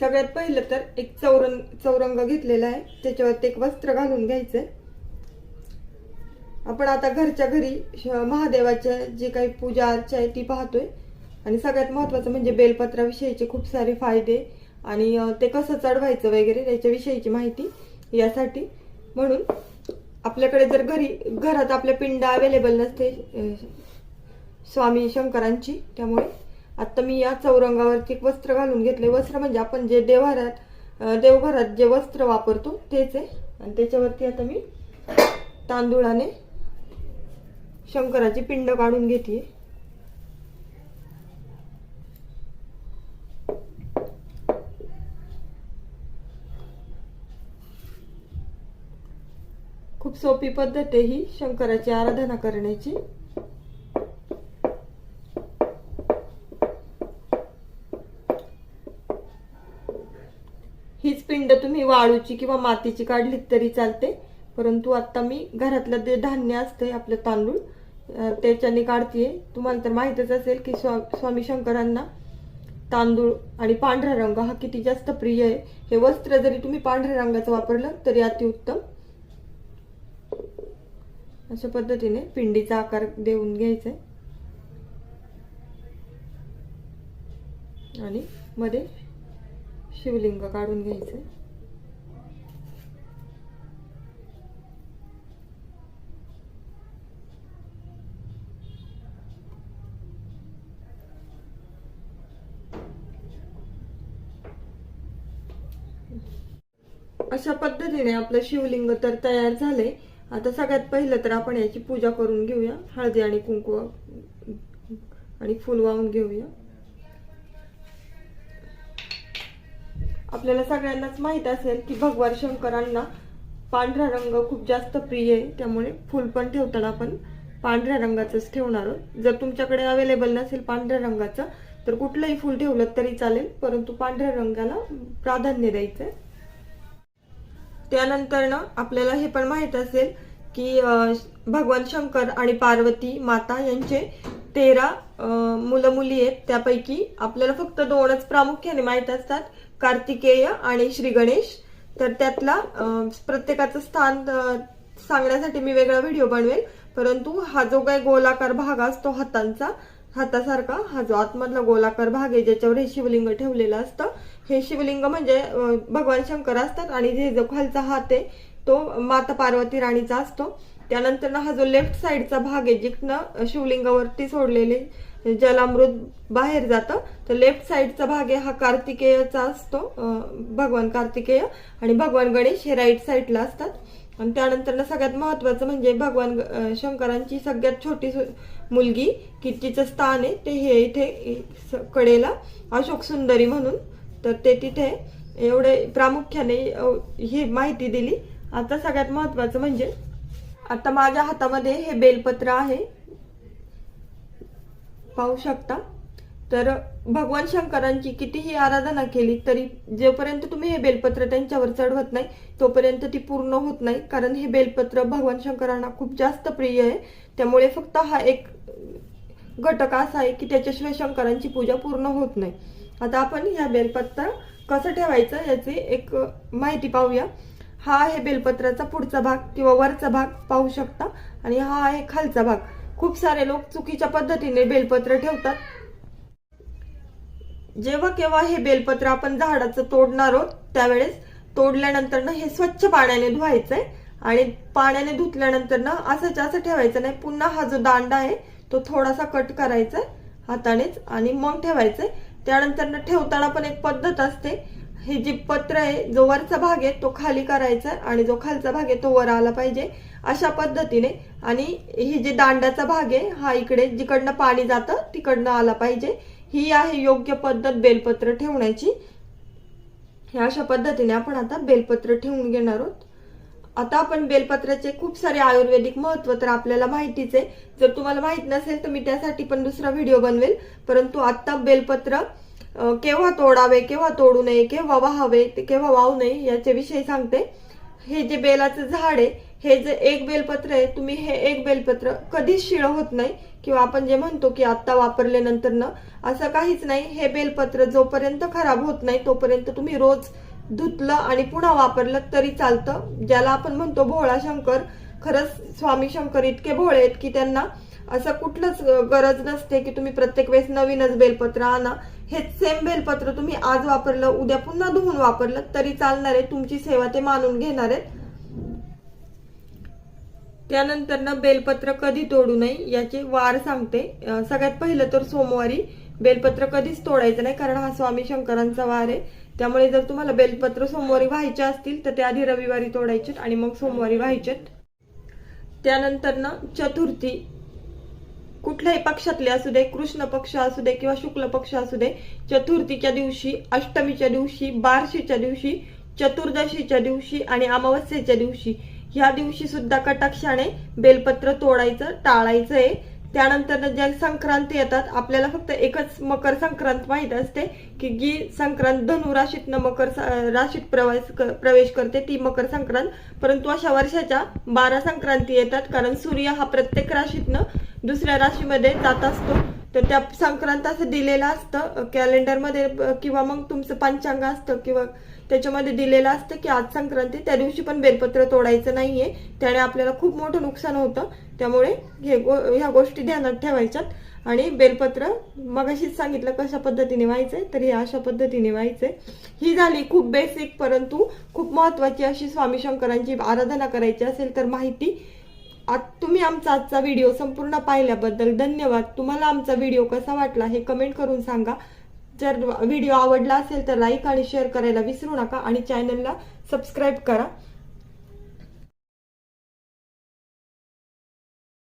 सगळ्यात पहिलं तर एक चौरंग चौरंग घेतलेला आहे. त्याच्यावरती एक वस्त्र घालून घ्यायचंय. आपण आता घरच्या घरी महादेवाच्या जी काही पूजा अर्चा आहे ती पाहतोय. आणि सगळ्यात महत्वाचं म्हणजे बेलपत्राविषयीचे खूप सारे फायदे आणि ते कसं चढवायचं वगैरे त्याच्याविषयीची माहिती यासाठी. म्हणून आपल्याकडे जर घरी घरात आपल्या पिंड अवेलेबल नसते स्वामी शंकरांची त्यामुळे आता मी या चौरंगावरती वस्त्र घालून घेतले वस्त्र म्हणजे आपण जे देवघरात देवघरात जे वस्त्र वापरतो तेच आहे. आणि त्याच्यावरती आता मी तांदूळाने शंकराची पिंड काढून घेते खूप सोपी पद्धत आहे ही शंकराची आराधना करण्याची हीच पिंड तुम्ही वाळूची किंवा मातीची काढलीत तरी चालते. परंतु आता मी घरातलं जे धान्य असतंय आपलं तांदूळ त्याच्याने काढतीये. तुम्हाला तर माहितच असेल की स्वा स्वामी शंकरांना तांदूळ आणि पांढरा रंग हा किती जास्त प्रिय आहे. हे वस्त्र जरी तुम्ही पांढऱ्या रंगाचं वापरलं तरी अतिउत्तम. अशा पद्धतीने पिंडीचा आकार देऊन घ्यायचा आहे आणि मध्ये शिवलिंग काढून घ्यायचं अशा पद्धतीने आपलं शिवलिंग तर तयार झालंय. आता सगळ्यात पहिलं तर आपण याची पूजा करून घेऊया. हळदी आणि कुंकू आणि फुल वाहून घेऊया. आपल्याला सगळ्यांनाच माहीत असेल की भगवान शंकरांना पांढरा रंग खूप जास्त प्रिय आहे. त्यामुळे फुल पण ठेवताना आपण पांढऱ्या रंगाचंच ठेवणार आहोत. जर तुमच्याकडे अवेलेबल नसेल पांढऱ्या रंगाचं तर कुठलंही फुल ठेवलं तरी चालेल परंतु पांढऱ्या रंगाला प्राधान्य द्यायचं आहे त्यानंतर ना आपल्याला हे पण माहीत असेल की भगवान शंकर आणि पार्वती माता यांचे तेरा मुलं मुली आहेत. त्यापैकी आपल्याला फक्त दोनच प्रामुख्याने माहीत असतात. कार्तिकेय आणि श्री गणेश. तर त्यातला प्रत्येकाचं स्थान सांगण्यासाठी मी वेगळा व्हिडिओ बनवेल. परंतु हा जो काही गोलाकार भाग असतो हातांचा हातासारखा हा जो आतमधला गोलाकार भाग आहे ज्याच्यावर हे शिवलिंग ठेवलेलं असतं हे शिवलिंग म्हणजे भगवान शंकर असतात आणि जे जो खालचा हात आहे तो माता पार्वती राणीचा असतो. त्यानंतर ना हा जो लेफ्ट साइडचा भाग आहे जिथनं शिवलिंगावरती सोडलेले जलामृत बाहेर जातं तर लेफ्ट साइडचा भाग आहे हा कार्तिकेयचा असतो भगवान कार्तिकेय आणि भगवान गणेश हे राईट साईडला असतात. आणि त्यानंतर ना सगळ्यात महत्वाचं म्हणजे भगवान शंकरांची सगळ्यात छोटी सु- मुलगी की तिचं स्थान आहे ते हे इथे स- कडेला अशोक सुंदरी म्हणून. तर ते तिथे एवढे प्रामुख्याने ही माहिती दिली. आता सगळ्यात महत्वाचं म्हणजे आता माझ्या हातामध्ये हे बेलपत्र आहे. पाहू शकता. तर भगवान शंकरांची कितीही आराधना केली तरी जोपर्यंत तुम्ही हे बेलपत्र त्यांच्यावर चढवत नाही तोपर्यंत ती पूर्ण होत नाही. कारण हे बेलपत्र भगवान शंकरांना खूप जास्त प्रिय आहे. त्यामुळे फक्त हा एक घटक असा आहे की त्याच्याशिवाय शंकरांची पूजा पूर्ण होत नाही. आता आपण ह्या बेलपत्र कसं ठेवायचं याची एक माहिती पाहूया. हा आहे बेलपत्राचा पुढचा भाग किंवा वरचा भाग पाहू शकता. आणि हा आहे खालचा भाग. खूप सारे लोक चुकीच्या पद्धतीने बेलपत्र ठेवतात. जेव्हा केव्हा हे बेलपत्र आपण झाडाचं तोडणार आहोत त्यावेळेस तोडल्यानंतर ना हे स्वच्छ पाण्याने धुवायचंय. आणि पाण्याने धुतल्यानंतर ना असंच असं ठेवायचं नाही. पुन्हा हा जो दांडा आहे तो थोडासा कट करायचा हातानेच आणि मग ठेवायचंय. त्यानंतर ना ठेवताना पण एक पद्धत असते. हे जे पत्र आहे जो वरचा भाग आहे तो खाली करायचा आणि जो खालचा भाग आहे तो वर आला पाहिजे. अशा पद्धतीने आणि ही जे दांड्याचा भाग आहे हा इकडे जिकडनं पाणी जातं तिकडनं आला पाहिजे. ही आहे योग्य पद्धत बेलपत्र ठेवण्याची. ह्या अशा पद्धतीने आपण आता बेलपत्र ठेवून घेणार आहोत. आता आपण बेलपत्राचे खूप सारे आयुर्वेदिक महत्त्व तर आपल्याला माहितीच आहे. जर तुम्हाला माहीत नसेल तर मी त्यासाठी पण दुसरा व्हिडिओ बनवेल. परंतु आता बेलपत्र केव्हा तोडावे केव्हा तोडू नये केव्हा वाहावे ते केव्हा वाहू नये याच्याविषयी सांगते. हे जे बेलाचं झाड आहे हे जे एक बेलपत्र आहे तुम्ही हे एक बेलपत्र कधीच शिळ होत नाही. किंवा आपण जे म्हणतो की आता वापरल्यानंतर न असं काहीच नाही हे बेलपत्र जोपर्यंत खराब होत नाही तोपर्यंत तुम्ही रोज धुतलं आणि पुन्हा वापरलं तरी चालतं. ज्याला आपण म्हणतो भोळा शंकर खरंच स्वामी शंकर इतके भोळे आहेत की त्यांना असं कुठलंच गरज नसते की तुम्ही प्रत्येक वेळेस नवीनच बेलपत्र आणा. हे सेम बेलपत्र तुम्ही आज वापरलं उद्या पुन्हा धुवून वापरलं तरी चालणार आहे. तुमची सेवा ते मानून घेणार आहेत. त्यानंतर ना बेलपत्र कधी तोडू नये याचे वार सांगते. सगळ्यात पहिलं तर सोमवारी बेलपत्र कधीच तोडायचं नाही कारण हा स्वामी शंकरांचा वार आहे. त्यामुळे जर तुम्हाला बेलपत्र सोमवारी व्हायचे असतील तर ते आधी रविवारी तोडायचेत आणि मग सोमवारी व्हायचेत. त्यानंतर ना चतुर्थी. कुठल्याही पक्षातले असू दे कृष्ण पक्ष असू दे किंवा शुक्ल पक्ष असू दे चतुर्थीच्या दिवशी अष्टमीच्या दिवशी बारशीच्या दिवशी चतुर्दशीच्या दिवशी आणि अमावस्येच्या दिवशी ह्या दिवशी सुद्धा कटाक्षाने बेलपत्र तोडायचं टाळायचं आहे त्यानंतर ज्या संक्रांती येतात आपल्याला फक्त एकच मकर संक्रांत माहीत असते की जी संक्रांत धनु राशीतनं मकर राशीत प्रवास प्रवेश करते ती मकर संक्रांत. परंतु अशा वर्षाच्या बारा संक्रांती येतात कारण सूर्य हा प्रत्येक राशीतनं दुसऱ्या राशीमध्ये जात असतो. तर त्या संक्रांत असं दिलेलं असतं कॅलेंडरमध्ये किंवा मग तुमचं पंचांग असतं किंवा त्याच्यामध्ये दिलेलं असतं की आज संक्रांती त्या दिवशी पण बेलपत्र तोडायचं नाहीये. त्याने आपल्याला खूप मोठं नुकसान होतं. त्यामुळे हे गो ह्या गोष्टी ध्यानात ठेवायच्यात. आणि बेलपत्र मगाशीच सांगितलं कशा पद्धतीने व्हायचंय तर हे अशा पद्धतीने व्हायचंय. ही झाली खूप बेसिक परंतु खूप महत्वाची अशी स्वामी शंकरांची आराधना करायची असेल तर माहिती. तुम्ही आमचा आजचा व्हिडिओ संपूर्ण पाहिल्याबद्दल धन्यवाद. तुम्हाला आमचा व्हिडिओ कसा वाटला हे कमेंट करून सांगा. जर व्हिडिओ आवडला असेल तर लाईक आणि शेअर करायला विसरू नका आणि चॅनलला सबस्क्राईब करा.